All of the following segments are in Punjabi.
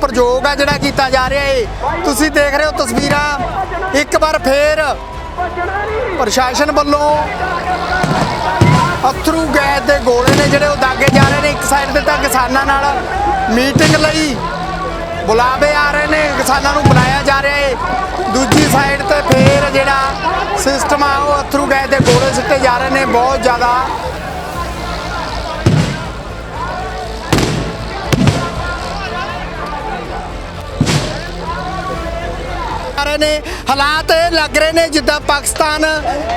ਪ੍ਰਯੋਗ ਆ ਜਿਹੜਾ ਕੀਤਾ ਜਾ ਰਿਹਾ ਏ। ਤੁਸੀਂ ਦੇਖ ਰਹੇ ਹੋ ਤਸਵੀਰਾਂ। ਇੱਕ ਵਾਰ ਫੇਰ ਪ੍ਰਸ਼ਾਸਨ ਵੱਲੋਂ ਅਥਰੂ ਗੈਸ ਦੇ ਗੋਲੇ ਨੇ ਜਿਹੜੇ ਉਹ ਦਾਗੇ ਜਾ ਰਹੇ ਨੇ। ਇੱਕ ਸਾਈਡ ਤੇ ਤਾਂ ਕਿਸਾਨਾਂ ਨਾਲ ਮੀਟਿੰਗ ਲਈ ਬੁਲਾਵੇ ਆ ਰਹੇ ਨੇ। ਕਿਸਾਨਾਂ ਨੂੰ ਬੁਲਾਇਆ ਜਾ ਰਿਹਾ ਏ। ਦੂਜੀ ਸਾਈਡ ਤੇ ਫੇਰ ਜਿਹੜਾ ਸਿਸਟਮ ਆ, ਉਹ ਅਥਰੂ ਗੈਸ ਦੇ ਗੋਲੇ ਸਿੱਟੇ ਜਾ ਰਹੇ ਨੇ। ਬਹੁਤ ਜ਼ਿਆਦਾ ਰਹੇ ਨੇ, ਹਾਲਾਤ ਇਹ ਲੱਗ ਰਹੇ ਨੇ, ਜਿੱਦਾਂ ਪਾਕਿਸਤਾਨ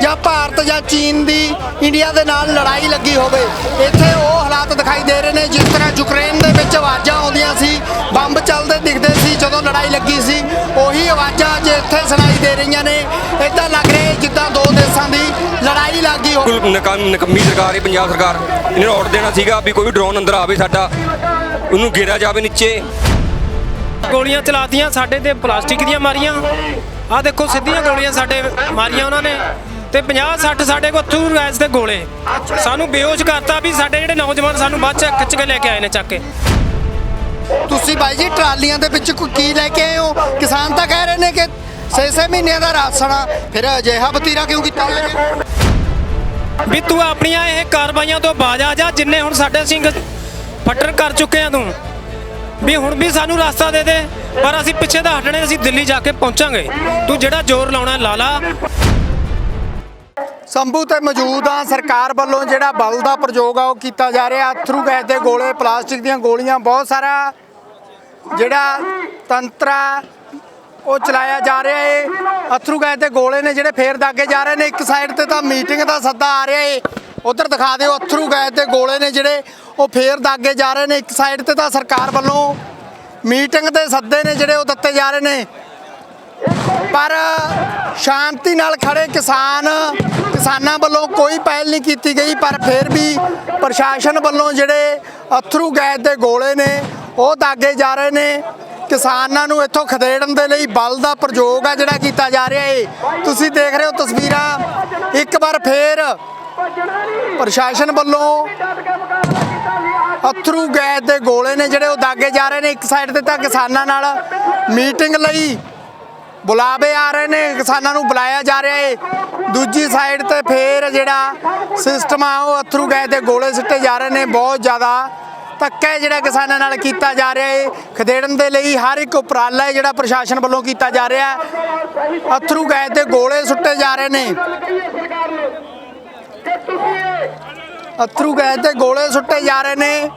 ਜਾਂ ਭਾਰਤ ਜਾਂ ਚੀਨ ਦੀ ਇੰਡੀਆ ਦੇ ਨਾਲ ਲੜਾਈ ਲੱਗੀ ਹੋਵੇ। ਇੱਥੇ ਉਹ ਹਾਲਾਤ ਦਿਖਾਈ ਦੇ ਰਹੇ ਨੇ, ਜਿਸ ਤਰ੍ਹਾਂ ਯੂਕਰੇਨ ਦੇ ਵਿੱਚ ਆਵਾਜ਼ਾਂ ਆਉਂਦੀਆਂ ਸੀ, ਬੰਬ ਚੱਲਦੇ ਦਿਖਦੇ ਸੀ, ਜਦੋਂ ਲੜਾਈ ਲੱਗੀ ਸੀ, ਉਹੀ ਆਵਾਜ਼ਾਂ ਅੱਜ ਇੱਥੇ ਸੁਣਾਈ ਦੇ ਰਹੀਆਂ ਨੇ। ਇਦਾਂ ਲੱਗ ਰਿਹਾ ਜਿੱਦਾਂ ਦੋ ਦੇਸ਼ਾਂ ਦੀ ਲੜਾਈ ਲੱਗੀ ਹੋਵੇ ਨਕਮੀ ਸਰਕਾਰ ਹੈ ਪੰਜਾਬ ਸਰਕਾਰ। ਇਹਨਾਂ ਨੂੰ ਆਰਡਰ ਦੇਣਾ ਸੀਗਾ ਵੀ ਕੋਈ ਡਰੋਨ ਅੰਦਰ ਆਵੇ ਸਾਡਾ, ਉਹਨੂੰ ਘੇਰਿਆ ਜਾਵੇ ਨੀਚੇ। ਗੋਲੀਆਂ ਚਲਾਤੀਆਂ ਸਾਡੇ ਤੇ ਪਲਾਸਟਿਕ ਦੀਆਂ ਮਾਰੀਆਂ। ਆ ਦੇਖੋ ਸਿੱਧੀਆਂ ਗੋਲੀਆਂ ਸਾਡੇ ਮਾਰੀਆਂ ਉਹਨਾਂ ਨੇ ਤੇ 50 60 ਸਾਡੇ ਕੋਲ ਅਥਰੂ ਗੈਸ ਦੇ ਗੋਲੇ। ਸਾਨੂੰ ਬੇਹੋਸ਼ ਕਰਤਾ ਵੀ ਸਾਡੇ ਜਿਹੜੇ ਨੌਜਵਾਨ ਸਾਨੂੰ ਬਾਅਦ ਚ ਖਿੱਚ ਕੇ ਲੈ ਕੇ ਆਏ ਨੇ ਚੱਕ ਕੇ। ਤੁਸੀਂ ਬਾਈ ਜੀ ਟਰਾਲੀਆਂ ਦੇ ਵਿੱਚ ਕੋਈ ਕੀ ਲੈ ਕੇ ਆਏ ਹੋ? ਕਿਸਾਨ ਤਾਂ ਕਹਿ ਰਹੇ ਨੇ ਕਿ 6-6 ਮਹੀਨਿਆਂ ਦਾ ਰਾਸ਼ਨ ਆ ਫਿਰ ਅਜਿਹਾ ਵਤੀਰਾ ਕਿਉਂ ਕੀਤਾ ਵੀ ਤੂੰ ਆਪਣੀਆਂ ਇਹ ਕਾਰਵਾਈਆਂ ਤੋਂ ਬਾਜ ਆ ਜਾ ਜਿੰਨੇ ਹੁਣ ਸਾਡੇ ਸਿੰਘ ਫੱਟਰ ਕਰ ਚੁੱਕੇ ਆ ਤੂੰ। ਵੀ ਹੁਣ ਵੀ ਸਾਨੂੰ ਰਸਤਾ ਦੇ ਦੇ, ਪਰ ਅਸੀਂ ਪਿੱਛੇ ਦਾ ਹਟਣੇ, ਅਸੀਂ ਦਿੱਲੀ ਜਾ ਕੇ ਪਹੁੰਚਾਂਗੇ। ਤੂੰ ਜਿਹੜਾ ਜ਼ੋਰ ਲਾਉਣਾ, ਲਾ ਲਾ। ਸੰਭੂ ਤੇ ਮੌਜੂਦ ਆ ਸਰਕਾਰ ਵੱਲੋਂ ਜਿਹੜਾ ਬਲ ਦਾ ਪ੍ਰਯੋਗ ਆ, ਉਹ ਕੀਤਾ ਜਾ ਰਿਹਾ। ਅਥਰੂ ਗੈਸ ਦੇ ਗੋਲੇ, ਪਲਾਸਟਿਕ ਦੀਆਂ ਗੋਲੀਆਂ, ਬਹੁਤ ਸਾਰਾ ਜਿਹੜਾ ਤੰਤਰਾ ਉਹ ਚਲਾਇਆ ਜਾ ਰਿਹਾ ਏ। ਅਥਰੂ ਗੈਸ ਦੇ ਗੋਲੇ ਨੇ ਜਿਹੜੇ ਫੇਰ ਦਾਗੇ ਜਾ ਰਹੇ ਨੇ। ਇੱਕ ਸਾਈਡ ਤੇ ਤਾਂ ਮੀਟਿੰਗ ਦਾ ਸੱਦਾ ਆ ਰਿਹਾ ਏ। ਉਧਰ ਦਿਖਾ ਦਿਓ, ਅਥਰੂ ਗੈਸ ਦੇ ਗੋਲੇ ਨੇ ਜਿਹੜੇ ਉਹ ਫੇਰ ਦਾਗੇ ਜਾ ਰਹੇ ਨੇ। ਇੱਕ ਸਾਈਡ ਤੇ ਤਾਂ ਸਰਕਾਰ ਵੱਲੋਂ ਮੀਟਿੰਗ ਦੇ ਸੱਦੇ ਨੇ ਜਿਹੜੇ ਉਹ ਦਿੱਤੇ ਜਾ ਰਹੇ ਨੇ। ਪਰ ਸ਼ਾਂਤੀ ਨਾਲ ਖੜੇ ਕਿਸਾਨ, ਕਿਸਾਨਾਂ ਵੱਲੋਂ ਕੋਈ ਪਹਿਲ ਨਹੀਂ ਕੀਤੀ ਗਈ, ਪਰ ਫਿਰ ਵੀ ਪ੍ਰਸ਼ਾਸਨ ਵੱਲੋਂ ਜਿਹੜੇ ਅਥਰੂ ਗੈਸ ਦੇ ਗੋਲੇ ਨੇ, ਉਹ ਦਾਗੇ ਜਾ ਰਹੇ ਨੇ। ਕਿਸਾਨਾਂ ਨੂੰ ਇੱਥੋਂ ਖਦੇੜਨ ਦੇ ਲਈ ਬਲ ਦਾ ਪ੍ਰਯੋਗ ਆ ਜਿਹੜਾ ਕੀਤਾ ਜਾ ਰਿਹਾ ਏ। ਤੁਸੀਂ ਦੇਖ ਰਹੇ ਹੋ ਤਸਵੀਰਾਂ। ਇੱਕ ਵਾਰ ਫੇਰ ਪ੍ਰਸ਼ਾਸਨ ਵੱਲੋਂ ਅਥਰੂ ਗੈਸ ਦੇ ਗੋਲੇ ਨੇ ਜਿਹੜੇ ਉਹ ਦਾਗੇ ਜਾ ਰਹੇ ਨੇ ਇੱਕ ਸਾਈਡ ਤੇ ਤਾਂ ਕਿਸਾਨਾਂ ਨਾਲ ਮੀਟਿੰਗ ਲਈ ਬੁਲਾਵੇ ਆ ਰਹੇ ਨੇ ਕਿਸਾਨਾਂ ਨੂੰ ਬੁਲਾਇਆ ਜਾ ਰਿਹਾ ਏ। ਦੂਜੀ ਸਾਈਡ ਤੇ ਫੇਰ ਜਿਹੜਾ ਸਿਸਟਮ ਆ ਉਹ ਅਥਰੂ ਗੈਸ ਦੇ ਗੋਲੇ ਸਿੱਟੇ ਜਾ ਰਹੇ ਨੇ ਬਹੁਤ ਜ਼ਿਆਦਾ ਧੱਕਾ ਜਿਹੜਾ ਕਿਸਾਨਾਂ ਨਾਲ ਕੀਤਾ ਜਾ ਰਿਹਾ ਏ। ਖਦੇੜਨ ਦੇ ਲਈ ਹਰ ਇੱਕ ਉਪਰਾਲਾ ਜਿਹੜਾ ਪ੍ਰਸ਼ਾਸਨ ਵੱਲੋਂ ਕੀਤਾ ਜਾ ਰਿਹਾ। ਹੈ ਅਥਰੂ ਗੈਸ ਦੇ ਗੋਲੇ ਸੁੱਟੇ ਜਾ ਰਹੇ ਨੇ। ਅਥਰੂ ਗੈਸ ਦੇ ਗੋਲੇ ਸੁੱਟੇ ਜਾ ਰਹੇ ਨੇ।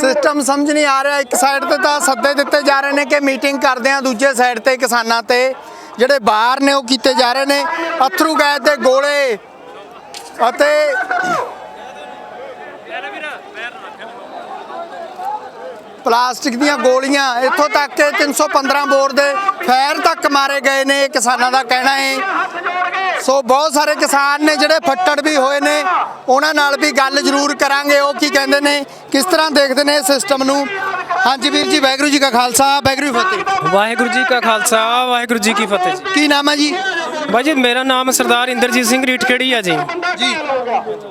ਸਿਸਟਮ ਸਮਝ ਨਹੀਂ ਆ ਰਿਹਾ ਇੱਕ ਸਾਈਡ ਤੇ ਤਾਂ ਸੱਦੇ ਦਿੱਤੇ ਜਾ ਰਹੇ ਨੇ ਕਿ ਮੀਟਿੰਗ ਕਰਦੇ ਆ ਦੂਜੇ ਸਾਈਡ ਤੇ ਕਿਸਾਨਾਂ ਤੇ। ਜਿਹੜੇ ਬਾਹਰ ਨੇ ਉਹ ਕੀਤੇ ਜਾ ਰਹੇ ਨੇ। ਅਥਰੂ ਗੈਸ ਦੇ ਗੋਲੇ ਅਤੇ ਪਲਾਸਟਿਕ ਦੀਆਂ ਗੋਲੀਆਂ ਇੱਥੋਂ ਤੱਕ ਕਿ 315 ਬੋਰ ਦੇ ਫਾਇਰ ਤੱਕ ਮਾਰੇ ਗਏ ਨੇ ਕਿਸਾਨਾਂ ਦਾ ਕਹਿਣਾ ਹੈ। ਸੋ ਬਹੁਤ ਸਾਰੇ ਕਿਸਾਨ ਨੇ ਜਿਹੜੇ ਫੱਟੜ ਵੀ ਹੋਏ ਨੇ ਉਹਨਾਂ ਨਾਲ ਵੀ ਗੱਲ ਜ਼ਰੂਰ ਕਰਾਂਗੇ। ਉਹ ਕੀ ਕਹਿੰਦੇ ਨੇ ਕਿਸ ਤਰ੍ਹਾਂ ਦੇਖਦੇ ਨੇ ਸਿਸਟਮ ਨੂੰ? ਹਾਂਜੀ ਵੀਰ ਜੀ ਵਾਹਿਗੁਰੂ ਜੀ ਕਾ ਖਾਲਸਾ ਵਾਹਿਗੁਰੂ ਫਤਿਹ। ਵਾਹਿਗੁਰੂ ਜੀ ਕਾ ਖਾਲਸਾ ਵਾਹਿਗੁਰੂ ਜੀ ਕੀ ਫਤਿਹ ਕੀ ਨਾਮ ਹੈ ਜੀ? ਬਾਈ ਜੀ ਮੇਰਾ ਨਾਮ ਸਰਦਾਰ ਇੰਦਰਜੀਤ ਸਿੰਘ ਰੀਠਖੇੜੀ ਆ ਜੀ। ਜੀ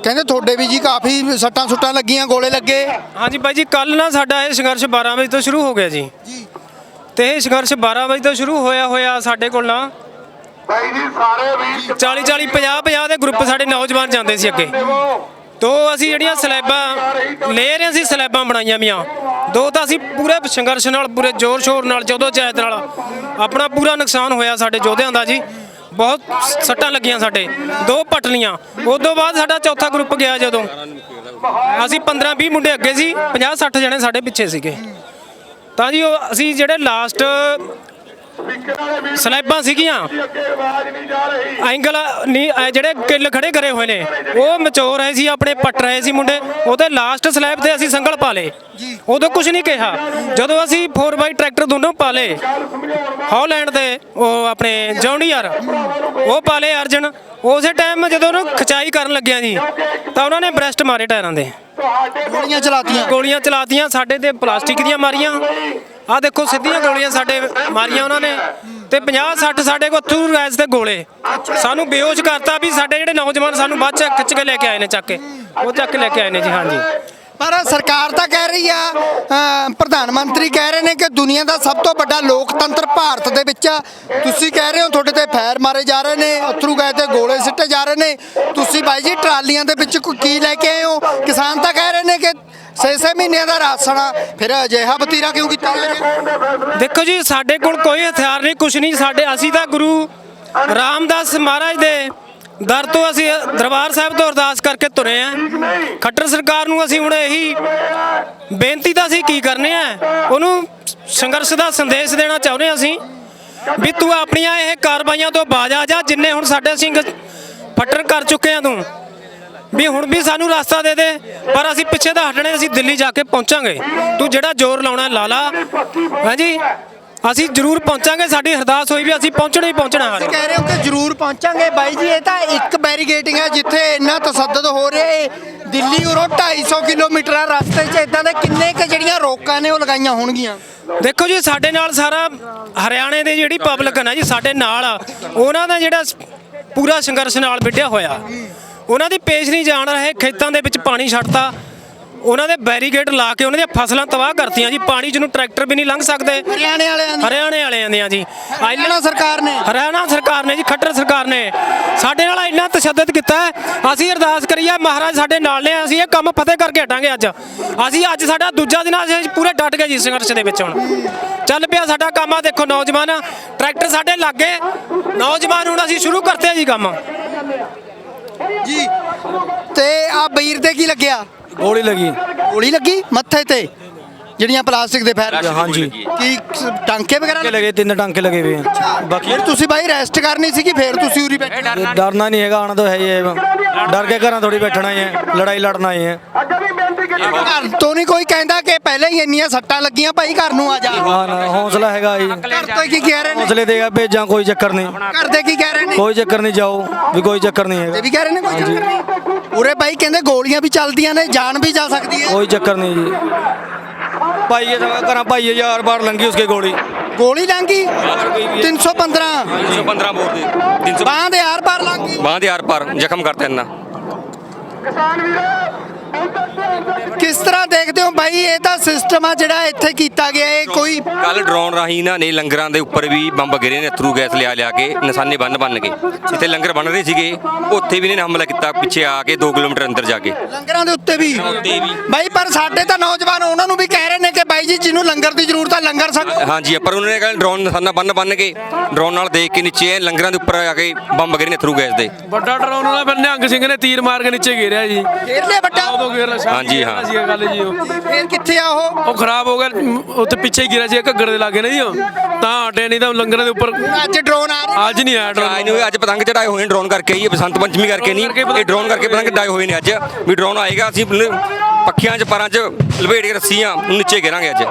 ਕਹਿੰਦੇ ਤੁਹਾਡੇ ਵੀ ਜੀ ਕਾਫੀ ਸੱਟਾਂ ਸੁੱਟਾਂ ਲੱਗੀਆਂ ਗੋਲੇ ਲੱਗੇ। ਹਾਂਜੀ ਬਾਈ ਜੀ ਕੱਲ ਨਾ ਸਾਡਾ ਇਹ ਸੰਘਰਸ਼ 12 ਵਜੇ ਤੋਂ ਸ਼ੁਰੂ ਹੋ ਗਿਆ ਜੀ। ਜੀ। ਤੇ ਇਹ ਸੰਘਰਸ਼ 12 ਵਜੇ ਤੋਂ ਸ਼ੁਰੂ ਹੋਇਆ ਹੋਇਆ ਸਾਡੇ ਕੋਲ ਨਾ। ਬਾਈ ਜੀ ਸਾਰੇ ਵੀਰ 40 40 50 50 ਦੇ ਗਰੁੱਪ ਸਾਡੇ ਨੌਜਵਾਨ ਜਾਂਦੇ ਸੀ ਅੱਗੇ। ਤੋ ਅਸੀਂ ਜਿਹੜੀਆਂ ਸਲੈਬਾਂ ਲੈ ਰਹੇ ਸੀ ਸਲੈਬਾਂ ਬਣਾਈਆਂ ਮੀਆਂ ਦੋ ਤਾਂ ਅਸੀਂ ਪੂਰੇ ਸੰਘਰਸ਼ ਨਾਲ ਪੂਰੇ ਜ਼ੋਰ ਸ਼ੋਰ ਨਾਲ ਜਦੋਂ ਚਾਹਤ ਨਾਲ ਆਪਣਾ ਪੂਰਾ ਨੁਕਸਾਨ ਹੋਇਆ ਸਾਡੇ ਯੋਧਿਆਂ ਦਾ ਜੀ। ਬਹੁਤ ਸੱਟਾਂ ਲੱਗੀਆਂ ਸਾਡੇ, ਦੋ ਪਟਲੀਆਂ ਉਸ ਤੋਂ ਬਾਅਦ ਸਾਡਾ ਚੌਥਾ ਗਰੁੱਪ ਗਿਆ ਜਦੋਂ। ਅਸੀਂ 15 20 ਮੁੰਡੇ ਅੱਗੇ ਸੀ 50 60 ਜਣੇ ਸਾਡੇ ਪਿੱਛੇ ਸੀਗੇ। ਤਾਂ ਜੀ ਉਹ ਅਸੀਂ ਜਿਹੜੇ ਲਾਸਟ ਸਲੈਬਾਂ ਸੀਗੀਆਂ। ਐਂਗਲ ਨਹੀਂ ਇਹ ਜਿਹੜੇ ਕਿੱਲ ਖੜੇ ਕਰੇ ਹੋਏ ਨੇ, ਉਹ ਮਚੋਰ ਰਹੇ ਸੀ, ਆਪਣੇ ਪੱਟ ਰਹੇ ਸੀ ਮੁੰਡੇ। ਉਹਦੇ ਲਾਸਟ ਸਲੈਬ ਤੇ ਅਸੀਂ ਸੰਗਲ ਪਾ ਲਏ। ਉਦੋਂ ਕੁਝ ਨਹੀਂ ਕਿਹਾ। ਜਦੋਂ ਅਸੀਂ 4x ਟਰੈਕਟਰ ਦੋਨੋਂ ਪਾ ਲਏ ਹੌਲੈਂਡ ਦੇ, ਉਹ ਆਪਣੇ ਜੌਂਡੀਅਰ ਉਹ ਪਾ ਲਏ ਅਰਜਨ। ਉਸੇ ਟਾਈਮ ਜਦੋਂ ਉਹਨੂੰ ਖਚਾਈ ਕਰਨ ਲੱਗਿਆ ਜੀ, ਤਾਂ ਉਹਨਾਂ ਨੇ ਬ੍ਰੈਸਟ ਮਾਰੇ ਟਾਇਰਾਂ ਦੇ। ਗੋਲੀਆਂ ਚਲਾਤੀਆਂ। ਗੋਲੀਆਂ ਚਲਾਤੀਆਂ ਸਾਡੇ ਤੇ ਪਲਾਸਟਿਕ ਦੀਆਂ ਮਾਰੀਆਂ। ਆ ਦੇਖੋ ਸਿੱਧੀਆਂ ਗੋਲੀਆਂ ਸਾਡੇ ਮਾਰੀਆਂ ਉਹਨਾਂ ਨੇ। ਤੇ 50 60 ਸਾਡੇ ਕੋਲ ਅਥਰੂ ਗੈਸ ਦੇ ਗੋਲੇ। ਸਾਨੂੰ ਬੇਹੋਸ਼ ਕਰਤਾ ਵੀ ਸਾਡੇ ਜਿਹੜੇ ਨੌਜਵਾਨ ਸਾਨੂੰ ਬਾਅਦ ਚ ਖਿੱਚ ਕੇ ਲੈ ਕੇ ਆਏ ਨੇ ਚੱਕ ਕੇ। ਉਹ ਚੱਕ ਕੇ ਲੈ ਕੇ ਆਏ ਨੇ ਜੀ ਹਾਂਜੀ। ਪਰ ਸਰਕਾਰ ਤਾਂ ਕਹਿ ਰਹੀ ਆ ਪ੍ਰਧਾਨ ਮੰਤਰੀ ਕਹਿ ਰਹੇ ਨੇ ਕਿ ਦੁਨੀਆ ਦਾ ਸਭ ਤੋਂ ਵੱਡਾ ਲੋਕਤੰਤਰ ਭਾਰਤ ਦੇ ਵਿੱਚ ਆ। ਤੁਸੀਂ ਕਹਿ ਰਹੇ ਹੋ ਤੁਹਾਡੇ ਤੇ ਫੈਰ ਮਾਰੇ ਜਾ ਰਹੇ ਨੇ, ਅਥਰੂ ਗਏ ਤੇ ਗੋਲੇ ਸਿੱਟੇ ਜਾ ਰਹੇ ਨੇ। ਤੁਸੀਂ ਬਾਈ ਜੀ ਟਰਾਲੀਆਂ ਦੇ ਵਿੱਚ ਕੀ ਲੈ ਕੇ ਆਏ ਹੋ? ਕਿਸਾਨ ਤਾਂ ਕਹਿ ਰਹੇ ਨੇ ਕਿ 6-6 ਮਹੀਨਿਆਂ ਦਾ ਰਾਸ਼ਨ ਫਿਰ ਅਜਿਹਾ ਵਤੀਰਾ ਕਿਉਂ ਕੀਤਾ ਜਾ ਦੇਖੋ ਜੀ, ਸਾਡੇ ਕੋਲ ਕੋਈ ਹਥਿਆਰ ਨਹੀਂ, ਕੁਛ ਨਹੀਂ। ਸਾਡੇ, ਅਸੀਂ ਤਾਂ ਗੁਰੂ ਰਾਮਦਾਸ ਮਹਾਰਾਜ ਦੇ ਦਰ ਤੋਂ ਅਸੀਂ ਦਰਬਾਰ ਸਾਹਿਬ ਤੋਂ ਅਰਦਾਸ ਕਰਕੇ ਤੁਰੇ ਆ। ਖੱਟਰ ਸਰਕਾਰ ਨੂੰ ਅਸੀਂ ਹੁਣ ਇਹੀ ਬੇਨਤੀ ਤਾਂ ਅਸੀਂ ਕੀ ਕਰਨੇ ਆ? ਉਹਨੂੰ ਸੰਘਰਸ਼ ਦਾ ਸੰਦੇਸ਼ ਦੇਣਾ ਚਾਹੁੰਦੇ ਹਾਂ ਅਸੀਂ ਵੀ ਤੂੰ ਆਪਣੀਆਂ ਇਹ ਕਾਰਵਾਈਆਂ ਤੋਂ ਬਾਜ ਆ ਜਾ, ਜਿੰਨੇ ਹੁਣ ਸਾਡੇ ਸਿੰਘ ਫੱਟਰ ਕਰ ਚੁੱਕੇ ਆ ਤੂੰ। ਵੀ ਹੁਣ ਵੀ ਸਾਨੂੰ ਰਸਤਾ ਦੇ ਦੇ, ਪਰ ਅਸੀਂ ਪਿੱਛੇ ਦਾ ਹਟਣੇ, ਅਸੀਂ ਦਿੱਲੀ ਜਾ ਕੇ ਪਹੁੰਚਾਂਗੇ। ਤੂੰ ਜਿਹੜਾ ਜ਼ੋਰ ਲਾਉਣਾ, ਲਾ ਲਾ। ਹਾਂਜੀ? ਅਸੀਂ ਜ਼ਰੂਰ ਪਹੁੰਚਾਂਗੇ ਸਾਡੀ ਅਰਦਾਸ ਹੋਈ ਵੀ ਅਸੀਂ ਪਹੁੰਚਣਾ ਹੀ ਪਹੁੰਚਣਾ ਹੈ ਕਹਿ ਰਹੇ ਹੋ ਕਿ ਜ਼ਰੂਰ ਪਹੁੰਚਾਂਗੇ। ਬਾਈ ਜੀ ਇਹ ਤਾਂ ਇੱਕ ਬੈਰੀਗੇਟਿੰਗ ਹੈ ਜਿੱਥੇ ਇੰਨਾ ਤਸੱਦਦ ਹੋ ਰਿਹਾ ਹੈ। ਦਿੱਲੀ ਉਰੋਂ 250 ਕਿਲੋਮੀਟਰ ਆ। ਰਸਤੇ 'ਚ ਇਦਾਂ ਦੇ ਕਿੰਨੇ ਕੁ ਜਿਹੜੀਆਂ ਰੋਕਾਂ ਨੇ ਉਹ ਲਗਾਈਆਂ ਹੋਣਗੀਆਂ? ਦੇਖੋ ਜੀ ਸਾਡੇ ਨਾਲ ਸਾਰਾ ਹਰਿਆਣੇ ਦੀ ਜਿਹੜੀ ਪਬਲਿਕ ਹੈ ਨਾ ਜੀ ਸਾਡੇ ਨਾਲ ਆ, ਉਹਨਾਂ ਦਾ ਜਿਹੜਾ ਪੂਰਾ ਸੰਘਰਸ਼ ਨਾਲ ਵਿੱਢਿਆ ਹੋਇਆ। ਉਹਨਾਂ ਦੀ ਪੇਸ਼ ਨਹੀਂ ਜਾਣ ਰਹੇ ਖੇਤਾਂ ਦੇ ਵਿੱਚ ਪਾਣੀ ਛੱਡਤਾ। ਉਹਨਾਂ ਦੇ ਬੈਰੀਗੇਡ ਲਾ ਕੇ ਉਹਨਾਂ ਦੀਆਂ ਫਸਲਾਂ ਤਬਾਹ ਕਰਤੀਆਂ ਜੀ। ਪਾਣੀ ਜਿਹਨੂੰ ਟਰੈਕਟਰ ਵੀ ਨਹੀਂ ਲੰਘ ਸਕਦੇ। ਹਰਿਆਣੇ ਵਾਲਿਆਂ ਦੀ। ਹਰਿਆਣੇ ਵਾਲਿਆਂ ਦੀਆਂ ਜੀ। ਹਰਿਆਣਾ ਸਰਕਾਰ ਨੇ। ਹਰਿਆਣਾ ਸਰਕਾਰ ਨੇ ਜੀ ਖੱਟਰ ਸਰਕਾਰ ਨੇ। ਸਾਡੇ ਨਾਲ ਇੰਨਾ ਤਸ਼ੱਦਦ ਕੀਤਾ ਅਸੀਂ ਅਰਦਾਸ ਕਰੀਏ ਮਹਾਰਾਜ ਸਾਡੇ ਨਾਲ ਨੇ। ਅਸੀਂ ਇਹ ਕੰਮ ਫਤਿਹ ਕਰਕੇ ਹਟਾਂਗੇ ਅੱਜ। ਅਸੀਂ ਅੱਜ ਸਾਡਾ ਦੂਜਾ ਦਿਨ ਅਸੀਂ ਪੂਰੇ ਡਟ ਗਏ ਜੀ ਸੰਘਰਸ਼ ਦੇ ਵਿੱਚ ਹੁਣ। ਚੱਲ ਪਿਆ ਸਾਡਾ ਕੰਮ ਆ ਦੇਖੋ ਨੌਜਵਾਨ। ਟਰੈਕਟਰ ਸਾਡੇ ਲੱਗੇ ਨੌਜਵਾਨ ਹੁਣ ਅਸੀਂ ਸ਼ੁਰੂ ਕਰਤੇ ਜੀ ਕੰਮ। ਜੀ ਤੇ ਆ ਬਈਰ ਤੇ ਕੀ ਲੱਗਿਆ? ਗੋਲੀ ਲੱਗੀ। ਗੋਲੀ ਲੱਗੀ? ਮੱਥੇ ਤੇ? ਜਿਹੜੀਆਂ ਪਲਾਸਟਿਕ ਦੇ ਫੈਰ ਹਾਂਜੀ। ਕੀ ਟਾਂਕੇ ਵਗੈਰਾ ਟਾਂਕੇ ਲਗੇ? ਤਿੰਨ ਟਾਂਕੇ ਲਗੇ ਹੋਏ ਆ। ਬਾਕੀ ਫਿਰ ਤੁਸੀਂ ਬਾਈ ਰੈਸਟ ਕਰਨੀ ਸੀ ਕਿ ਫਿਰ ਤੁਸੀਂ ਉਰੀ ਬੈਠੇ ਡਰਨਾ ਨਹੀਂ। ਹੈਗਾ ਆਣਾ ਤਾਂ ਹੈ ਹੀ ਡਰ ਕੇ ਘਰਾਂ ਥੋੜੀ ਬੈਠਣਾ ਹੀ ਹੈ ਲੜਾਈ ਲੜਨਾ ਹੀ ਘਰ ਤੋਂ ਨਹੀਂ ਕੋਈ ਕਹਿੰਦਾ ਕਿ ਪਹਿਲਾਂ ਹੀ ਇੰਨੀਆਂ ਸੱਟਾਂ ਲੱਗੀਆਂ ਭਾਈ ਘਰ ਨੂੰ ਆ ਜਾ। ਹਾਂ ਨਾ ਹੌਸਲਾ ਹੈਗਾ ਜੀ। ਘਰ ਤੋਂ ਕੀ ਕਹਿ ਰਹੇ ਨੇ? ਹੌਸਲੇ ਦੇਗਾ ਭੇਜਾਂ ਕੋਈ ਚੱਕਰ ਨਹੀਂ। ਘਰ ਦੇ ਕੀ ਕਹਿ ਰਹੇ ਨੇ? ਕੋਈ ਚੱਕਰ ਨਹੀਂ ਜਾਓ ਵੀ ਕੋਈ ਚੱਕਰ ਨਹੀਂ ਇਹ ਹੈਗਾ ਵੀ ਕਹਿ ਰਹੇ ਨੇ ਕੋਈ ਚੱਕਰ ਨਹੀਂ? ਉਰੇ ਬਾਈ ਕਹਿੰਦੇ ਗੋਲੀਆਂ ਵੀ ਚੱਲਦੀਆਂ ਨੇ ਜਾਨ ਵੀ ਜਾ ਸਕਦੀ ਹੈ। ਕੋਈ ਚੱਕਰ ਨਹੀਂ ਜੀ। ਭਾਈਏ ਸਵਾ ਘਰਾਂ ਭਾਈਏ ਯਾਰ ਬਾਰ ਲੰਗੀ ਉਸਕੇ ਗੋਲੀ। ਗੋਲੀ ਲੰਗੀ 315 315 ਬੋਰ ਦੇ। 300 ਬਾਹ ਦੇ ਆਰ ਪਾਰ ਲੰਗੀ ਬਾਂਹ ਦੇ ਆਰ ਪਾਰ ਜ਼ਖਮ ਕਰਤੇ ਇੰਨਾ ਕਿਸਾਨ ਵੀਰੋ ਕਿਸ ਤਰ੍ਹਾਂ ਦੇਖਦੇ ਹੋ ਬਾਈ? ਇਹ ਤਾਂ ਸਿਸਟਮ ਆ ਜਿਹੜਾ ਇੱਥੇ ਕੀਤਾ ਗਿਆ। ਇਹ ਕੋਈ ਕੱਲ ਡਰੋਨ ਰਾਹੀਂ ਇਹਨਾਂ ਨੇ ਲੰਗਰਾਂ ਦੇ ਉੱਪਰ ਵੀ ਬੰਬ ਗਿਰੇ ਨੇ ਅਥਰੂ ਗੈਸ ਲਿਆ ਲਿਆ ਕੇ ਨਿਸ਼ਾਨੇ ਬੰਨ ਬੰਨ ਕੇ। ਜਿੱਥੇ ਲੰਗਰ ਬਣ ਰਹੇ ਸੀਗੇ ਉੱਥੇ ਵੀ ਇਹਨੇ ਹਮਲਾ ਕੀਤਾ ਪਿੱਛੇ ਆ ਕੇ 2 ਕਿਲੋਮੀਟਰ ਅੰਦਰ ਜਾ ਕੇ। ਲੰਗਰਾਂ ਦੇ ਉੱਤੇ ਵੀ? ਉੱਤੇ ਵੀ। ਬਾਈ ਪਰ ਸਾਡੇ ਤਾਂ ਨੌਜਵਾਨ ਉਹਨਾਂ ਨੂੰ ਵੀ ਕਹਿ ਰਹੇ ਨੇ ਕਿ ਬਾਈ ਜੀ ਜਿਹਨੂੰ ਲੰਗਰ ਦੀ ਜ਼ਰੂਰਤ ਆ ਲੰਗਰ ਸਕ ਹਾਂਜੀ ਪਰ ਉਹਨਾਂ ਨੇ ਕਹਿੰਦੇ ਡਰੋਨ ਨਿਸ਼ਾਨਾ ਬੰਨ ਬੰਨ ਕੇ ਡਰੋਨ ਨਾਲ ਦੇਖ ਕੇ ਨੀਚੇ ਲੰਗਰਾਂ ਦੇ ਉੱਪਰ ਆ ਕੇ ਬੰਬ ਗਿਰੇ ਨੇ ਅਥਰੂ ਗੈਸ ਦੇ। ਵੱਡਾ ਡਰਾਉਣ ਵਾਲਾ ਫਿਰ ਨਿਹੰਗ ਸਿੰਘ ਨੇ ਤੀਰ ਮਾਰ ਕੇ ਨੀਚੇ ਗਿਰਿਆ ਜੀ। ਲਿਆ ਵੱਡਾ? ਉਦੋਂ ਹਾਂਜੀ, ਹਾਂ। ਸੀ ਗੱਲ ਜੀ ਉਹ। ਫੇਰ ਕਿੱਥੇ ਆ ਉਹ? ਉਹ ਖਰਾਬ ਹੋ ਗਿਆ ਉੱਥੇ ਪਿੱਛੇ ਹੀ ਗਿਰਿਆ ਸੀ ਘੱਗਰ ਦੇ ਲਾਗੇ ਨਹੀਂ ਉਹ। ਤਾਂ ਹਟੇ ਨਹੀਂ ਤਾਂ ਲੰਗਰਾਂ ਦੇ ਉੱਪਰ ਅੱਜ ਡਰੋਨ ਆ ਰਹੇ ਅੱਜ ਨਹੀਂ ਆਇਆ ਆਏ ਡਰਾਉਣ ਨੇ ਅੱਜ ਪਤੰਗ ਚੜਾਏ ਹੋਏ ਨੇ ਡਰੋਨ ਕਰਕੇ ਹੀ ਇਹ ਬਸੰਤ ਪੰਚਮੀ ਕਰਕੇ ਨਹੀਂ ਇਹ ਡਰੋਨ ਕਰਕੇ ਪਤੰਗ ਚੜਾਏ ਹੋਏ ਨੇ ਅੱਜ। ਵੀ ਡਰੋਨ ਆਏਗਾ ਅਸੀਂ ਪੱਖੀਆਂ 'ਚ ਪਰਾਂ 'ਚ ਲਪੇਟ ਕੇ ਰੱਸੀਆਂ ਨੀਚੇ ਗਿਰਾਂਗੇ ਅੱਜ।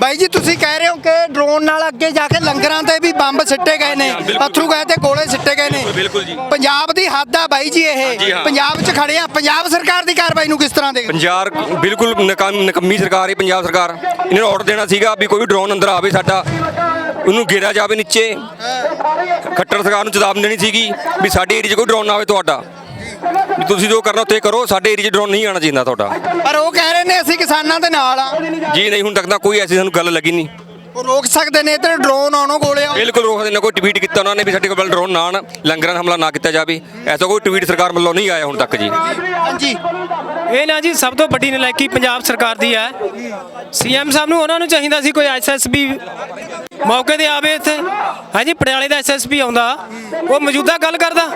ਬਾਈ ਜੀ ਤੁਸੀਂ ਕਹਿ ਰਹੇ ਹੋ ਕਿ ਡਰੋਨ ਨਾਲ ਅੱਗੇ ਜਾ ਕੇ ਲੰਗਰਾਂ ਤੇ ਵੀ ਬੰਬ ਸਿੱਟੇ ਗਏ ਨੇ। ਅਥਰੂ ਗਏ ਤੇ ਗੋਲੇ ਸਿੱਟੇ ਗਏ ਨੇ। ਬਿਲਕੁਲ ਜੀ। ਪੰਜਾਬ ਦੀ ਹੱਦ ਆ ਬਾਈ ਜੀ ਇਹ। ਪੰਜਾਬ 'ਚ ਖੜੇ ਆ। ਪੰਜਾਬ ਸਰਕਾਰ ਦੀ ਕਾਰਵਾਈ ਨੂੰ ਕਿਸ ਤਰ੍ਹਾਂ ਦੇਖਦੇ ਪੰਜਾਬ ਬਿਲਕੁਲ ਨਕਾਮ ਸਰਕਾਰ ਹੈ ਪੰਜਾਬ ਸਰਕਾਰ। ਇਹਨਾਂ ਨੂੰ ਆਰਡਰ ਦੇਣਾ ਸੀਗਾ ਵੀ ਕੋਈ ਵੀ ਡਰੋਨ ਅੰਦਰ ਆਵੇ ਸਾਡਾ। ਉਹਨੂੰ ਘੇਰਿਆ ਜਾਵੇ ਨੀਚੇ। ਖੱਟਰ ਸਰਕਾਰ ਨੂੰ ਚੇਤਾਵਨੀ ਦੇਣੀ ਸੀਗੀ ਵੀ ਸਾਡੇ ਏਰੀਆ 'ਚ ਕੋਈ ਡਰੋਨ ਨਾ ਆਵੇ ਤੁਹਾਡਾ। ਵੀ ਤੁਸੀਂ ਜੋ ਕਰਨਾ ਉੱਤੇ ਕਰੋ ਸਾਡੇ ਏਰੀਆ 'ਚ ਡਰੋਨ ਨਹੀਂ ਆਉਣਾ ਚਾਹੀਦਾ ਤੁਹਾਡਾ। ਪਰ ਉਹ ਕਹਿ ਰਹੇ ਨੇ ਅਸੀਂ ਕਿਸਾਨਾਂ ਦੇ ਨਾਲ ਆ। ਜੀ ਨਹੀਂ ਹੁਣ ਤੱਕ ਤਾਂ ਕੋਈ ਐਸੀ ਸਾਨੂੰ ਗੱਲ ਲੱਗੀ ਨਹੀਂ। ਉਹ ਰੋਕ ਸਕਦੇ ਨੇ ਇੱਧਰ ਡਰੋਨ ਆਉਣੋਂ ਗੋਲੇ ਆਉਣ ਬਿਲਕੁਲ ਰੋਕਦੇ ਨੇ ਕੋਈ ਟਵੀਟ ਕੀਤਾ ਉਹਨਾਂ ਨੇ ਵੀ ਸਾਡੇ ਕੋਲ ਡਰੋਨ ਨਾ ਆਉਣ ਲੰਗਰਾਂ 'ਤੇ ਹਮਲਾ ਨਾ ਕੀਤਾ ਜਾਵੇ। ਐਸਾ ਕੋਈ ਟਵੀਟ ਸਰਕਾਰ ਵੱਲੋਂ ਨਹੀਂ ਆਇਆ ਹੁਣ ਤੱਕ ਜੀ। ਹਾਂਜੀ। ਇਹ ਨਾ ਜੀ ਸਭ ਤੋਂ ਵੱਡੀ ਨਲਾਇਕੀ ਪੰਜਾਬ ਸਰਕਾਰ ਦੀ ਹੈ। ਸੀਐਮ ਸਾਹਿਬ ਨੂੰ ਉਹਨਾਂ ਨੂੰ ਚਾਹੀਦਾ ਸੀ ਕੋਈ ਐਸਐਸਪੀ ਮੌਕੇ ਤੇ ਆਵੇ ਇੱਥੇ। ਹਾਂਜੀ ਪਟਿਆਲੇ ਦਾ ਐਸਐਸਪੀ ਆਉਂਦਾ। ਉਹ ਮੌਜੂਦਾ ਗੱਲ ਕਰਦਾ।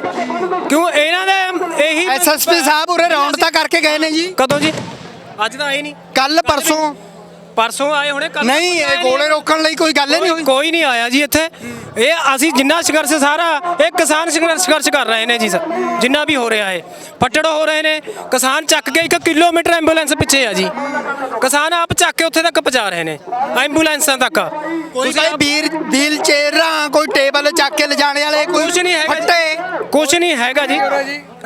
ਕਿਉਂ ਇਹਨਾਂ ਦੇ ਇਹੀ ਐਸਐਸਪੀ ਸਾਹਿਬ ਉਰੇ ਰੌਂਡ ਤਾਂ ਕਰਕੇ ਗਏ ਨੇ ਜੀ। ਕਦੋਂ ਜੀ? ਅੱਜ ਤਾਂ ਆਏ ਨਹੀਂ। ਕੱਲ ਪਰਸੋਂ। ਪਰਸੋਂ ਆਏ ਹੁਣੇ ਕੱਲ੍ਹ ਨਹੀਂ ਇਹ ਗੋਲੇ ਰੋਕਣ ਲਈ ਕੋਈ ਗੱਲ ਹੀ ਨਹੀਂ ਹੋਈ। ਕੋਈ ਨਹੀਂ ਆਇਆ ਜੀ ਇੱਥੇ। ਇਹ ਅਸੀਂ ਜਿੰਨਾ ਸੰਘਰਸ਼ ਸਾਰਾ ਇਹ ਕਿਸਾਨ ਸੰਘਰਸ਼ ਸੰਘਰਸ਼ ਕਰ ਰਹੇ ਨੇ ਜੀ ਸਰ ਜਿੰਨਾ ਵੀ ਹੋ ਰਿਹਾ ਹੈ ਫੱਟੜ ਹੋ ਰਹੇ ਨੇ ਕਿਸਾਨ ਚੱਕ ਕੇ 1 ਕਿਲੋਮੀਟਰ ਐਂਬੂਲੈਂਸ ਪਿੱਛੇ ਆ ਜੀ। ਕਿਸਾਨ ਆਪ ਚੱਕ ਕੇ ਉੱਥੇ ਤੱਕ ਪਹੁੰਚਾ ਰਹੇ ਨੇ ਐਂਬੂਲੈਂਸਾਂ ਤੱਕ। ਕੋਈ ਵੀਰ ਵੀਲ ਚੇਅਰਾਂ ਕੋਈ ਟੇਬਲ ਚੱਕ ਕੇ ਲਿਜਾਣੇ ਵਾਲੇ ਕੋਈ ਕੁਝ ਨਹੀਂ ਹੈਗਾ ਫੱਟੇ। ਕੁਝ ਨਹੀਂ ਹੈਗਾ ਜੀ।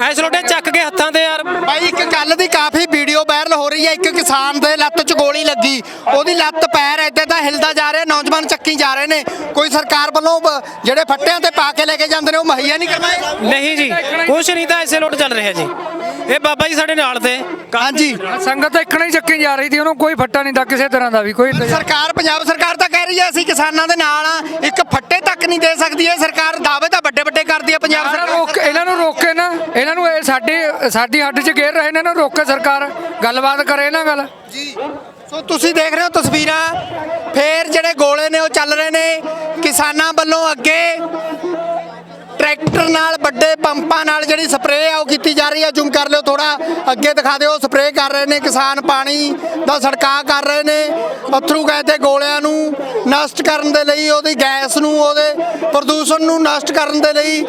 ਐਸ ਲੋਟੇ ਚੱਕ ਕੇ ਹੱਥਾਂ ਤੇ ਯਾਰ। ਭਾਈ ਇੱਕ ਗੱਲ ਦੀ ਕਾਫੀ ਵੀਡੀਓ ਵਾਇਰਲ ਹੋ ਰਹੀ ਹੈ। ਇੱਕ ਕਿਸਾਨ ਦੇ ਲੱਤ 'ਚ ਗੋਲੀ ਲੱਗੀ। ਉਹਦੀ ਲੱਤ ਪੈਰ ਇੱਦਾਂ ਤਾਂ ਹਿਲਦਾ ਜਾ ਰਿਹਾ ਨੌਜਵਾਨ ਚੱਕੀ ਜਾ ਰਹੇ ਨੇ। ਕੋਈ ਸਰਕਾਰ ਵੱਲੋਂ ਜਿਹੜੇ ਫੱਟਿਆਂ ਤੇ ਪਾ ਕੇ ਲੈ ਕੇ ਜਾਂਦੇ ਨੇ ਉਹ ਮੁਹੱਈਆ ਨਹੀਂ ਕਰਵਾਏ? ਨਹੀਂ ਜੀ ਕੁਛ ਨਹੀਂ ਤਾਂ ਐਸੇ ਲੋਟ ਚੱਲ ਰਿਹਾ ਜੀ। ਇਹ ਬਾਬਾ ਜੀ ਸਾਡੇ ਨਾਲ ਤੇ। ਹਾਂਜੀ। ਸੰਗਤ ਇੱਕਣਾ ਹੀ ਚੱਕੀ ਜਾ ਰਹੀ ਸੀ ਉਹਨੂੰ ਕੋਈ ਫੱਟਾ ਨਹੀਂ ਦਾ ਕਿਸੇ ਤਰ੍ਹਾਂ ਦਾ ਵੀ ਕੋਈ ਸਰਕਾਰ ਪੰਜਾਬ ਸਰਕਾਰ ਤਾਂ ਕਹਿ ਰਹੀ ਹੈ ਅਸੀਂ ਕਿਸਾਨਾਂ ਦੇ ਨਾਲ ਆ ਇੱਕ ਫੱਟੇ ਤੱਕ ਨਹੀਂ ਦੇ ਸਕਦੀ ਇਹ ਸਰਕਾਰ ਦਾਅਵੇ ਤਾਂ ਵੱਡੇ ਵੱਡੇ ਕਰਦੀ ਹੈ ਪੰਜਾਬ ਸਰਕਾਰ ਰੋਕ ਇਹਨਾਂ ਨੂੰ ਰੋਕੇ ਨਾ ਇਹਨਾਂ ਨੂੰ ਇਹ ਸਾਡੀ ਸਾਡੀ ਹੱਡ 'ਚ ਗੇਰ ਰਹੇ ਨੇ, ਇਹਨਾਂ ਨੂੰ ਰੋਕੇ ਸਰਕਾਰ ਗੱਲਬਾਤ ਕਰੇ ਇਹਨਾਂ ਗੱਲ ਜੀ, ਸੋ ਤੁਸੀਂ ਦੇਖ ਰਹੇ ਹੋ ਤਸਵੀਰਾਂ, ਫੇਰ ਜਿਹੜੇ ਗੋਲੇ ਨੇ, ਉਹ ਚੱਲ ਰਹੇ ਨੇ। ਕਿਸਾਨਾਂ ਵੱਲੋਂ ਅੱਗੇ ਟਰੈਕਟਰ ਨਾਲ, ਵੱਡੇ ਪੰਪਾਂ ਨਾਲ ਜਿਹੜੀ ਸਪਰੇਅ ਆ, ਉਹ ਕੀਤੀ ਜਾ ਰਹੀ ਹੈ ਜ਼ੂਮ ਕਰ ਲਿਓ ਥੋੜਾ ਅੱਗੇ ਦਿਖਾ ਦਿਓ, ਸਪਰੇਅ ਕਰ ਰਹੇ ਨੇ ਕਿਸਾਨ ਪਾਣੀ ਦਾ ਛੜਕਾਅ ਕਰ ਰਹੇ ਨੇ। ਅਥਰੂ ਗੈਸ ਦੇ ਗੋਲਿਆਂ ਨੂੰ ਨਸ਼ਟ ਕਰਨ ਦੇ ਲਈ, ਉਹਦੀ ਗੈਸ ਨੂੰ, ਉਹਦੇ ਪ੍ਰਦੂਸ਼ਣ ਨੂੰ ਨਸ਼ਟ ਕਰਨ ਦੇ ਲਈ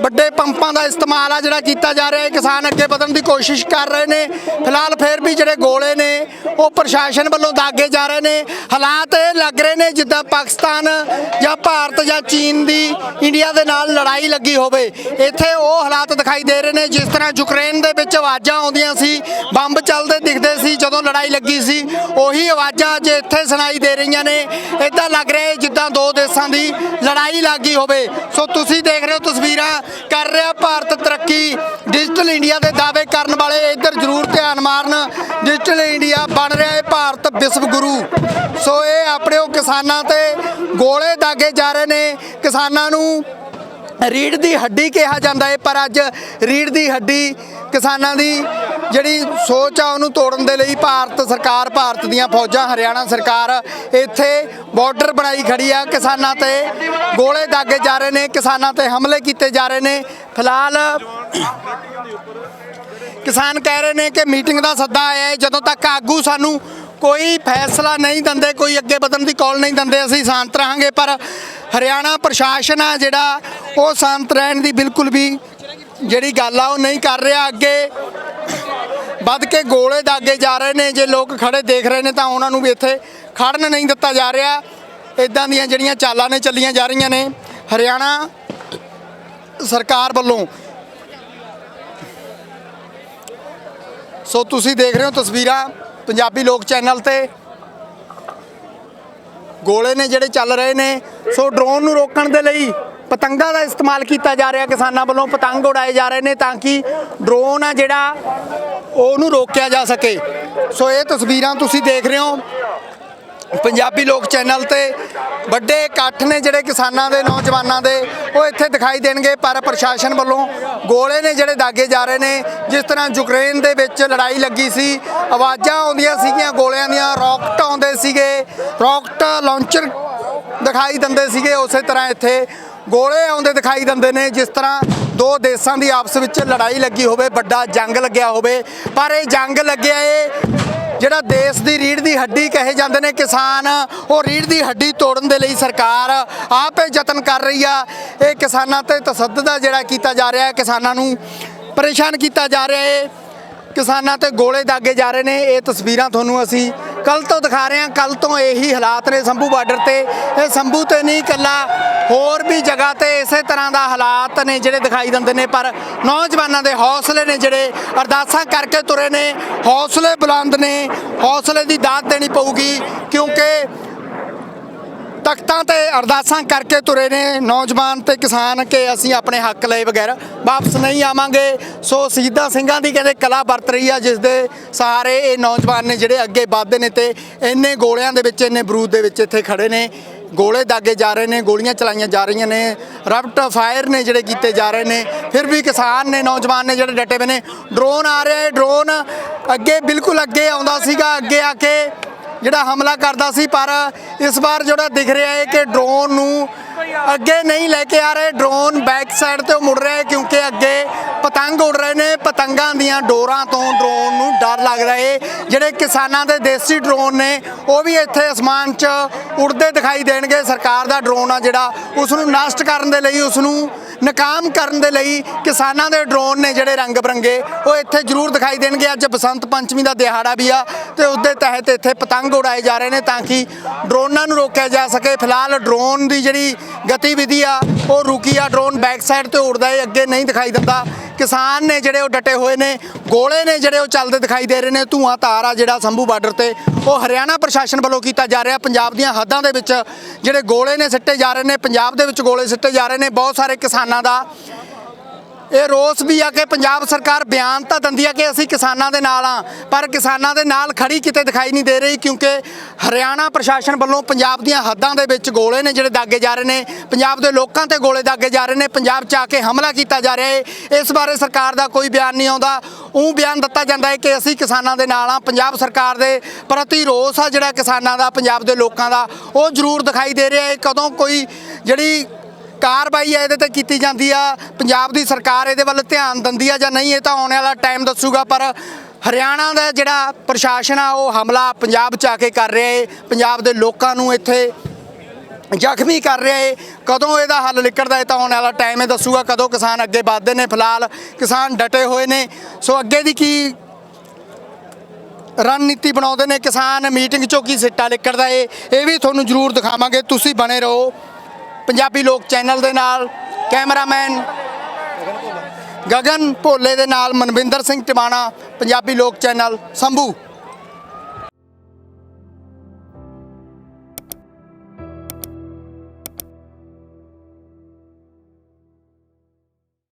ਵੱਡੇ ਪੰਪਾਂ ਦਾ ਇਸਤੇਮਾਲ ਆ ਜਿਹੜਾ ਕੀਤਾ ਜਾ ਰਿਹਾ ਹੈ। ਕਿਸਾਨ ਅੱਗੇ ਵਧਣ ਦੀ ਕੋਸ਼ਿਸ਼ ਕਰ ਰਹੇ ਨੇ। ਫਿਲਹਾਲ ਫੇਰ ਵੀ ਜਿਹੜੇ ਗੋਲੇ ਨੇ, ਉਹ ਪ੍ਰਸ਼ਾਸਨ ਵੱਲੋਂ ਦਾਗੇ ਜਾ ਰਹੇ ਨੇ। ਹਾਲਾਤ ਇਹ ਲੱਗ ਰਹੇ ਨੇ ਜਿੱਦਾਂ ਪਾਕਿਸਤਾਨ ਜਾਂ ਭਾਰਤ ਜਾਂ ਚੀਨ ਦੀ ਇੰਡੀਆ ਦੇ ਨਾਲ ਲੜਾਈ ਲੱਗੀ ਹੋਵੇ। ਇੱਥੇ ਉਹ ਹਾਲਾਤ ਦਿਖਾਈ ਦੇ ਰਹੇ ਨੇ, ਜਿਸ ਤਰ੍ਹਾਂ ਯੂਕਰੇਨ ਦੇ ਵਿੱਚ ਆਵਾਜ਼ਾਂ ਆਉਂਦੀਆਂ ਸੀ। ਬੰਬ ਚੱਲਦੇ ਦਿਖਦੇ ਸੀ, ਜਦੋਂ ਲੜਾਈ ਲੱਗੀ ਸੀ, ਉਹੀ ਆਵਾਜ਼ਾਂ ਅੱਜ ਇੱਥੇ ਸੁਣਾਈ ਦੇ ਰਹੀਆਂ ਨੇ। ਇਦਾਂ ਲੱਗ ਰਿਹਾ ਜਿੱਦਾਂ ਦੋ ਦੇਸ਼ਾਂ ਦੀ ਲੜਾਈ ਲੱਗੀ ਹੋਵੇ। ਸੋ ਤੁਸੀਂ ਦੇਖ ਰਹੇ ਹੋ ਤਸਵੀਰਾਂ ਕਰ ਰਿਹਾ ਭਾਰਤ ਤਰੱਕੀ। ਡਿਜੀਟਲ ਇੰਡੀਆ ਦੇ ਦਾਅਵੇ ਕਰਨ ਵਾਲੇ ਇੱਧਰ ਜ਼ਰੂਰ ਧਿਆਨ ਮਾਰਨ। ਡਿਜੀਟਲ ਇੰਡੀਆ ਬਣ ਰਿਹਾ ਹੈ ਭਾਰਤ ਵਿਸ਼ਵ ਗੁਰੂ ਸੋ ਇਹ ਆਪਣੇ ਉਹ ਕਿਸਾਨਾਂ ਤੇ ਗੋਲੇ ਦਾਗੇ ਜਾ ਰਹੇ ਨੇ। ਕਿਸਾਨਾਂ ਨੂੰ ਰੀੜ ਦੀ ਹੱਡੀ ਕਿਹਾ ਜਾਂਦਾ ਹੈ ਪਰ ਅੱਜ ਰੀੜ ਦੀ ਹੱਡੀ ਕਿਸਾਨਾਂ ਦੀ ਜਿਹੜੀ ਸੋਚ ਆ, ਉਹਨੂੰ ਤੋੜਨ ਦੇ ਲਈ ਭਾਰਤ ਸਰਕਾਰ, ਭਾਰਤ ਦੀਆਂ ਫੌਜਾਂ, ਹਰਿਆਣਾ ਸਰਕਾਰ ਇੱਥੇ ਬਾਰਡਰ ਬਣਾਈ ਖੜੀ ਆ। ਕਿਸਾਨਾਂ ਤੇ ਗੋਲੇ ਦਾਗੇ ਜਾ ਰਹੇ ਨੇ, ਕਿਸਾਨਾਂ ਤੇ ਹਮਲੇ ਕੀਤੇ ਜਾ ਰਹੇ ਨੇ। ਫਿਲਹਾਲ ਕਿਸਾਨ ਕਹਿ ਰਹੇ ਨੇ ਕਿ ਮੀਟਿੰਗ ਦਾ ਸੱਦਾ ਆਇਆ ਹੈ ਜਦੋਂ ਤੱਕ ਆਗੂ ਸਾਨੂੰ ਕੋਈ ਫੈਸਲਾ ਨਹੀਂ ਦਿੰਦੇ, ਕੋਈ ਅੱਗੇ ਵਧਣ ਦੀ ਕਾਲ ਨਹੀਂ ਦਿੰਦੇ, ਅਸੀਂ ਸ਼ਾਂਤ ਰਹਾਂਗੇ। ਪਰ ਹਰਿਆਣਾ ਪ੍ਰਸ਼ਾਸਨ ਆ ਜਿਹੜਾ ਉਹ ਸ਼ਾਂਤ ਰਹਿਣ ਦੀ ਬਿਲਕੁਲ ਵੀ ਜਿਹੜੀ ਗੱਲ ਆ ਉਹ ਨਹੀਂ ਕਰ ਰਿਹਾ ਅੱਗੇ। ਵੱਧ ਕੇ ਗੋਲੇ ਦਾਗੇ ਜਾ ਰਹੇ ਨੇ, ਜੇ ਲੋਕ ਖੜੇ ਦੇਖ ਰਹੇ ਨੇ ਤਾਂ ਉਹਨਾਂ ਨੂੰ ਵੀ ਇੱਥੇ ਖੜਨ ਨਹੀਂ ਦਿੱਤਾ ਜਾ ਰਿਹਾ। ਇਦਾਂ ਦੀਆਂ ਜਿਹੜੀਆਂ ਚਾਲਾਂ ਨੇ ਚੱਲੀਆਂ ਜਾ ਰਹੀਆਂ ਨੇ। ਹਰਿਆਣਾ ਸਰਕਾਰ ਵੱਲੋਂ ਸੋ ਤੁਸੀਂ ਦੇਖ ਰਹੇ ਹੋ ਤਸਵੀਰਾਂ ਪੰਜਾਬੀ ਲੋਕ ਚੈਨਲ ਤੇ। ਗੋਲੇ ਨੇ ਜਿਹੜੇ ਚੱਲ ਰਹੇ ਨੇ। ਸੋ ਡਰੋਨ ਨੂੰ ਰੋਕਣ ਦੇ ਲਈ ਪਤੰਗਾਂ ਦਾ ਇਸਤੇਮਾਲ ਕੀਤਾ ਜਾ ਰਿਹਾ। ਕਿਸਾਨਾਂ ਵੱਲੋਂ ਪਤੰਗ ਉਡਾਏ ਜਾ ਰਹੇ ਨੇ ਤਾਂ ਕਿ ਡਰੋਨ ਆ ਜਿਹੜਾ, ਉਹਨੂੰ ਰੋਕਿਆ ਜਾ ਸਕੇ। ਸੋ ਇਹ ਤਸਵੀਰਾਂ ਤੁਸੀਂ ਦੇਖ ਰਹੇ ਹੋ। ਪੰਜਾਬੀ ਲੋਕ ਚੈਨਲ ਤੇ ਵੱਡੇ ਇਕੱਠ ਨੇ ਜਿਹੜੇ ਕਿਸਾਨਾਂ ਦੇ, ਨੌਜਵਾਨਾਂ ਦੇ, ਉਹ ਇੱਥੇ ਦਿਖਾਈ ਦੇਣਗੇ, ਪਰ ਪ੍ਰਸ਼ਾਸਨ ਵੱਲੋਂ ਗੋਲੇ ਨੇ ਜਿਹੜੇ ਦਾਗੇ ਜਾ ਰਹੇ ਨੇ। ਜਿਸ ਤਰ੍ਹਾਂ ਯੂਕਰੇਨ ਦੇ ਵਿੱਚ ਲੜਾਈ ਲੱਗੀ ਸੀ, ਆਵਾਜ਼ਾਂ ਆਉਂਦੀਆਂ ਸੀਗੀਆਂ, ਗੋਲਿਆਂ ਦੀਆਂ ਰਾਕਟ ਆਉਂਦੇ ਸੀਗੇ, ਰਾਕਟ ਲਾਂਚਰ ਦਿਖਾਈ ਦਿੰਦੇ ਸੀਗੇ, ਉਸੇ ਤਰ੍ਹਾਂ ਇੱਥੇ ਗੋਲੇ ਆਉਂਦੇ ਦਿਖਾਈ ਦਿੰਦੇ ਨੇ, ਜਿਸ ਤਰ੍ਹਾਂ ਦੋ ਦੇਸ਼ਾਂ ਦੀ ਆਪਸ ਵਿੱਚ ਲੜਾਈ ਲੱਗੀ ਹੋਵੇ, ਵੱਡਾ ਜੰਗ ਲੱਗਿਆ ਹੋਵੇ। ਪਰ ਇਹ ਜੰਗ ਲੱਗਿਆ ਏ, ਜਿਹੜਾ ਦੇਸ਼ ਦੀ ਰੀੜ ਦੀ ਹੱਡੀ ਕਹੇ ਜਾਂਦੇ ਨੇ ਕਿਸਾਨ, ਉਹ ਰੀੜ ਦੀ ਹੱਡੀ ਤੋੜਨ ਦੇ ਲਈ ਸਰਕਾਰ ਆਪੇ ਯਤਨ ਕਰ ਰਹੀ ਆ। ਇਹ ਕਿਸਾਨਾਂ ਤੇ ਤਸੱਦਦ ਦਾ ਜਿਹੜਾ ਕੀਤਾ ਜਾ ਰਿਹਾ ਹੈ ਕਿਸਾਨਾਂ ਨੂੰ ਪਰੇਸ਼ਾਨ ਕੀਤਾ ਜਾ ਰਿਹਾ ਏ। ਕਿਸਾਨਾਂ ਤੇ ਗੋਲੇ ਦਾਗੇ ਜਾ ਰਹੇ ਨੇ, ਇਹ ਤਸਵੀਰਾਂ ਤੁਹਾਨੂੰ ਅਸੀਂ ਕੱਲ ਤੋਂ ਦਿਖਾ ਰਹੇ ਹਾਂ, ਕੱਲ ਤੋਂ ਇਹੀ ਹਾਲਾਤ ਨੇ ਸੰਭੂ ਬਾਰਡਰ ਤੇ। ਇਹ ਸੰਭੂ ਤੇ ਨਹੀਂ, ਇਕੱਲਾ ਹੋਰ ਵੀ ਜਗ੍ਹਾ ਤੇ ਇਸੇ ਤਰ੍ਹਾਂ ਦਾ ਹਾਲਾਤ ਨੇ ਜਿਹੜੇ ਦਿਖਾਈ ਦਿੰਦੇ ਨੇ, ਪਰ ਨੌਜਵਾਨਾਂ ਦੇ ਹੌਸਲੇ ਨੇ ਜਿਹੜੇ ਅਰਦਾਸਾਂ ਕਰਕੇ ਤੁਰੇ ਨੇ। ਹੌਸਲੇ ਬੁਲੰਦ ਨੇ, ਹੌਸਲੇ ਦੀ ਦਾਤ ਦੇਣੀ ਪਊਗੀ, ਕਿਉਂਕਿ ਤਖਤਾਂ ਤੇ ਅਰਦਾਸਾਂ ਕਰਕੇ ਤੁਰੇ ਨੇ ਨੌਜਵਾਨ ਤੇ ਕਿਸਾਨ ਕਿ ਅਸੀਂ ਆਪਣੇ ਹੱਕ ਲਏ ਵਗੈਰਾ ਵਾਪਸ ਨਹੀਂ ਆਵਾਂਗੇ। ਸੋ ਸ਼ਹੀਦਾਂ ਸਿੰਘਾਂ ਦੀ ਕਹਿੰਦੇ ਕਲਾ ਵਰਤ ਰਹੀ ਆ, ਜਿਸ ਦੇ ਸਾਰੇ ਇਹ ਨੌਜਵਾਨ ਨੇ ਜਿਹੜੇ ਅੱਗੇ ਵੱਧਦੇ ਨੇ ਤੇ ਇੰਨੇ ਗੋਲਿਆਂ ਦੇ ਵਿੱਚ, ਇੰਨੇ ਬਰੂਦ ਦੇ ਵਿੱਚ ਇੱਥੇ ਖੜੇ ਨੇ। ਗੋਲੇ ਦਾਗੇ ਜਾ ਰਹੇ ਨੇ, ਗੋਲੀਆਂ ਚਲਾਈਆਂ ਜਾ ਰਹੀਆਂ ਨੇ ਰਬਟ ਫਾਇਰ ਨੇ ਜਿਹੜੇ ਕੀਤੇ ਜਾ ਰਹੇ ਨੇ। ਫਿਰ ਵੀ ਕਿਸਾਨ ਨੇ, ਨੌਜਵਾਨ ਨੇ ਜਿਹੜੇ ਡਟੇ ਹੋਏ ਨੇ। ਡਰੋਨ ਆ ਰਿਹਾ ਹੈ ਡਰੋਨ ਅੱਗੇ ਬਿਲਕੁਲ ਅੱਗੇ ਆਉਂਦਾ ਸੀਗਾ, ਅੱਗੇ ਆ ਕੇ ਜਿਹੜਾ ਹਮਲਾ ਕਰਦਾ ਸੀ, ਪਰ ਇਸ ਵਾਰ ਜਿਹੜਾ ਦਿਖ ਰਿਹਾ ਹੈ ਕਿ ਡਰੋਨ ਨੂੰ ਅੱਗੇ ਨਹੀਂ ਲੈ ਕੇ ਆ ਰਹੇ ਡਰੋਨ ਬੈਕ ਸਾਈਡ ਤੇ ਮੁੜ ਰਿਹਾ ਹੈ ਕਿਉਂਕਿ ਅੱਗੇ ਪਤੰਗ ਉੜ ਰਹੇ ਪਤੰਗਾਂ ਦੀਆਂ ਡੋਰਾਂ ਤੋਂ ਡਰੋਨ ਨੂੰ ਡਰ ਲੱਗਦਾ ਏ। ਜਿਹੜੇ ਕਿਸਾਨਾਂ ਦੇ ਦੇਸੀ ਡਰੋਨ ਨੇ, ਉਹ ਵੀ ਇੱਥੇ ਅਸਮਾਨ 'ਚ ਉੜਦੇ ਦਿਖਾਈ ਦੇਣਗੇ। ਸਰਕਾਰ ਦਾ ਡਰੋਨ ਆ ਜਿਹੜਾ ਉਸ ਨੂੰ ਨਸ਼ਟ ਕਰਨ ਦੇ ਲਈ ਉਸ ਨੂੰ ਨਾਕਾਮ ਕਰਨ ਦੇ ਲਈ ਕਿਸਾਨਾਂ ਦੇ ਡਰੋਨ ਨੇ ਜਿਹੜੇ ਰੰਗ ਬਰੰਗੇ, ਉਹ ਇੱਥੇ ਜ਼ਰੂਰ ਦਿਖਾਈ ਦੇਣਗੇ। ਅੱਜ ਬਸੰਤ ਪੰਚਮੀ ਦਾ ਦਿਹਾੜਾ ਵੀ ਆ ਤੇ ਉਸ ਦੇ ਤਹਿਤ ਇੱਥੇ ਪਤੰਗ ਉਡਾਏ ਜਾ ਰਹੇ ਨੇ ਤਾਂ ਕਿ ਡਰੋਨਾਂ ਨੂੰ ਰੋਕਿਆ ਜਾ ਸਕੇ। ਫਿਲਹਾਲ ਡਰੋਨ ਦੀ ਜਿਹੜੀ ਗਤੀਵਿਧੀ ਆ, ਉਹ ਰੁਕੀ ਆ। ਡਰੋਨ ਬੈਕ ਸਾਈਡ ਤੇ ਉੜਦਾ ਹੈ ਅੱਗੇ ਨਹੀਂ ਦਿਖਾਈ ਦਿੰਦਾ। ਕਿਸਾਨ ਨੇ ਜਿਹੜੇ ਉਹ ਡਟੇ ਹੋਏ ਨੇ, ਗੋਲੇ ਨੇ ਜਿਹੜੇ ਉਹ ਚੱਲਦੇ ਦਿਖਾਈ ਦੇ ਰਹੇ ਨੇ, ਧੂਆਂ ਧਾਰ ਆ ਜਿਹੜਾ ਸੰਭੂ ਬਾਰਡਰ ਤੇ। ਉਹ ਹਰਿਆਣਾ ਪ੍ਰਸ਼ਾਸਨ ਵੱਲੋਂ ਕੀਤਾ ਜਾ ਰਿਹਾ, ਪੰਜਾਬ ਦੀਆਂ ਹੱਦਾਂ ਦੇ ਵਿੱਚ ਜਿਹੜੇ ਗੋਲੇ ਨੇ ਸਿੱਟੇ ਜਾ ਰਹੇ ਨੇ, ਪੰਜਾਬ ਦੇ ਵਿੱਚ ਗੋਲੇ ਸਿੱਟੇ ਜਾ ਰਹੇ ਨੇ, ਬਹੁਤ ਸਾਰੇ ਕਿਸਾਨਾਂ ਦਾ ਇਹ ਰੋਸ ਵੀ ਆ ਕਿ ਪੰਜਾਬ ਸਰਕਾਰ ਬਿਆਨ ਤਾਂ ਦਿੰਦੀ ਆ ਕਿ ਅਸੀਂ ਕਿਸਾਨਾਂ ਦੇ ਨਾਲ ਆ, ਪਰ ਕਿਸਾਨਾਂ ਦੇ ਨਾਲ ਖੜੀ ਕਿਤੇ ਦਿਖਾਈ ਨਹੀਂ ਦੇ ਰਹੀ ਕਿਉਂਕਿ ਹਰਿਆਣਾ ਪ੍ਰਸ਼ਾਸਨ ਵੱਲੋਂ ਪੰਜਾਬ ਦੀਆਂ ਹੱਦਾਂ ਦੇ ਵਿੱਚ ਗੋਲੇ ਨੇ ਜਿਹੜੇ ਦਾਗੇ ਜਾ ਰਹੇ ਨੇ, ਪੰਜਾਬ ਦੇ ਲੋਕਾਂ ਤੇ ਗੋਲੇ ਦਾਗੇ ਜਾ ਰਹੇ ਨੇ, ਪੰਜਾਬ 'ਚ ਆ ਕੇ ਹਮਲਾ ਕੀਤਾ ਜਾ ਰਿਹਾ ਹੈ। ਇਸ ਬਾਰੇ ਸਰਕਾਰ ਦਾ ਕੋਈ ਬਿਆਨ ਨਹੀਂ ਆਉਂਦਾ। ਉਹ ਬਿਆਨ ਦਿੱਤਾ ਜਾਂਦਾ ਹੈ ਕਿ ਅਸੀਂ ਕਿਸਾਨਾਂ ਦੇ ਨਾਲ ਆ, ਪੰਜਾਬ ਸਰਕਾਰ ਦੇ ਪ੍ਰਤੀ ਰੋਸ ਆ ਜਿਹੜਾ ਕਿਸਾਨਾਂ ਦਾ, ਪੰਜਾਬ ਦੇ ਲੋਕਾਂ ਦਾ, ਉਹ ਜ਼ਰੂਰ ਦਿਖਾਈ ਦੇ ਰਿਹਾ ਹੈ। ਕਦੋਂ ਕੋਈ ਜਿਹੜੀ ਕਾਰਵਾਈ ਹੈ, ਇਹਦੇ ਤੇ ਕੀਤੀ ਜਾਂਦੀ ਆ। ਪੰਜਾਬ ਦੀ ਸਰਕਾਰ ਇਹਦੇ ਵੱਲ ਧਿਆਨ ਦਿੰਦੀ ਆ ਜਾਂ ਨਹੀਂ, ਇਹ ਤਾਂ ਆਉਣ ਵਾਲਾ ਟਾਈਮ ਦੱਸੂਗਾ, ਪਰ ਹਰਿਆਣਾ ਦਾ ਜਿਹੜਾ ਪ੍ਰਸ਼ਾਸਨ ਆ, ਉਹ ਹਮਲਾ ਪੰਜਾਬ 'ਚ ਆ ਕੇ ਕਰ ਰਿਹਾ ਹੈ ਪੰਜਾਬ ਦੇ ਲੋਕਾਂ ਨੂੰ ਇੱਥੇ ਜ਼ਖਮੀ ਕਰ ਰਿਹਾ ਏ। ਕਦੋਂ ਇਹਦਾ ਹੱਲ ਨਿਕਲਦਾ ਏ ਤਾਂ ਆਉਣ ਵਾਲਾ ਟਾਈਮ ਇਹ ਦੱਸੂਗਾ। ਕਦੋਂ ਕਿਸਾਨ ਅੱਗੇ ਵੱਧਦੇ ਨੇ, ਫਿਲਹਾਲ ਕਿਸਾਨ ਡਟੇ ਹੋਏ ਨੇ। ਸੋ ਅੱਗੇ ਦੀ ਕੀ ਰਣਨੀਤੀ ਬਣਾਉਂਦੇ ਨੇ ਕਿਸਾਨ? ਮੀਟਿੰਗ ਚੋਂ ਕੀ ਸਿੱਟਾ ਨਿਕਲਦਾ ਏ? ਇਹ ਵੀ ਤੁਹਾਨੂੰ ਜ਼ਰੂਰ ਦਿਖਾਵਾਂਗੇ। ਤੁਸੀਂ ਬਣੇ ਰਹੋ। ਪੰਜਾਬੀ ਲੋਕ ਚੈਨਲ ਦੇ ਨਾਲ, ਕੈਮਰਾਮੈਨ ਗਗਨ ਭੋਲੇ ਦੇ ਨਾਲ ਮਨਵਿੰਦਰ ਸਿੰਘ ਟਿਵਾਣਾ, ਪੰਜਾਬੀ ਲੋਕ ਚੈਨਲ ਸੰਭੂ।